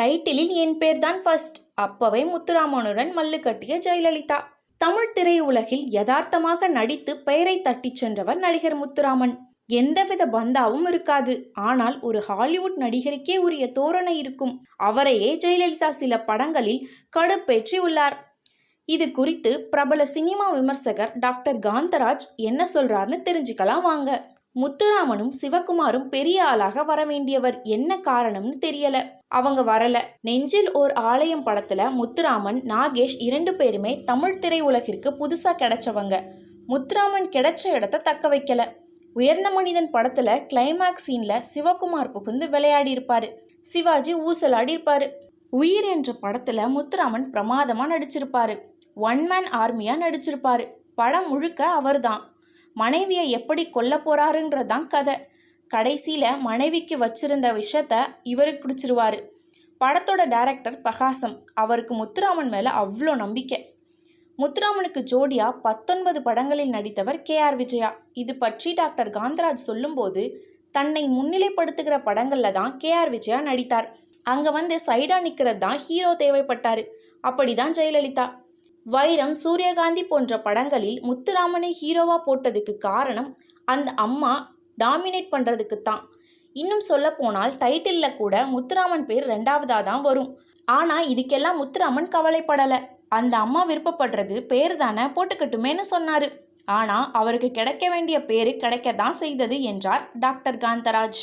டைட்டிலில் என் பேர் தான் ஃபர்ஸ்ட். அப்பவே முத்துராமனுடன் மல்லு கட்டிய ஜெயலலிதா. தமிழ் திரையுலகில் யதார்த்தமாக நடித்து பெயரை தட்டிச் சென்றவர் நடிகர் முத்துராமன். எந்தவித பந்தாவும் இருக்காது. ஆனால் ஒரு ஹாலிவுட் நடிகருக்கே உரிய தோரணை இருக்கும். அவரையே ஜெயலலிதா சில படங்களில் கடுப்பேற்றி உள்ளார். இது குறித்து பிரபல சினிமா விமர்சகர் டாக்டர் காந்தராஜ் என்ன சொல்றாருன்னு தெரிஞ்சுக்கலாம் வாங்க. முத்துராமனும் சிவகுமாரும் பெரிய ஆளாக வர வேண்டியவர். என்ன காரணம்னு தெரியல. அவங்க வரல. நெஞ்சில் ஓர் ஆலயம் படத்துல முத்துராமன் நாகேஷ் இரண்டு பேருமே தமிழ் திரையுலகிற்கு புதுசா கிடைச்சவங்க. முத்துராமன் கிடைச்ச இடத்த தக்க வைக்கல. உயர்ந்த மனிதன் படத்துல கிளைமேக்ஸ் சீன்ல சிவகுமார் புகுந்து விளையாடி இருப்பாரு சிவாஜி ஊசலாடி இருப்பாரு உயிர் என்ற படத்துல முத்துராமன் பிரமாதமா நடிச்சிருப்பாரு. ஒன் மேன் ஆர்மியா நடிச்சிருப்பாரு. படம் முழுக்க அவர்தான். மனைவியை எப்படி கொல்ல போறாருன்றதான் கதை. கடைசியில் மனைவிக்கு வச்சிருந்த விஷயத்த இவருக்கு குடிச்சிருவார். படத்தோட டைரக்டர் பிரகாசம். அவருக்கு முத்துராமன் மேலே அவ்வளோ நம்பிக்கை. முத்துராமனுக்கு ஜோடியா பத்தொன்பது படங்களில் நடித்தவர் கே ஆர் விஜயா. இது பற்றி டாக்டர் காந்தராஜ் சொல்லும்போது தன்னை முன்னிலைப்படுத்துகிற படங்களில் தான் கே ஆர் விஜயா நடித்தார். அங்கே வந்து சைடாக நிற்கிறது தான் ஹீரோ தேவைப்பட்டார். அப்படி தான் ஜெயலலிதா. வைரம் சூரியகாந்தி போன்ற படங்களில் முத்துராமனை ஹீரோவாக போட்டதுக்கு காரணம் அந்த அம்மா டாமினேட் பண்ணுறதுக்கு தான் இன்னும் சொல்ல போனால் டைட்டிலில் கூட முத்துராமன் பேர் ரெண்டாவதாக தான் வரும். ஆனால் இதுக்கெல்லாம் முத்துராமன் கவலைப்படலை. அந்த அம்மா விருப்பப்படுறது பேர் தானே போட்டுக்கட்டுமேன்னு சொன்னார். ஆனால் அவருக்கு கிடைக்க வேண்டிய பேரு கிடைக்க தான் செய்தது என்றார் டாக்டர் காந்தராஜ்.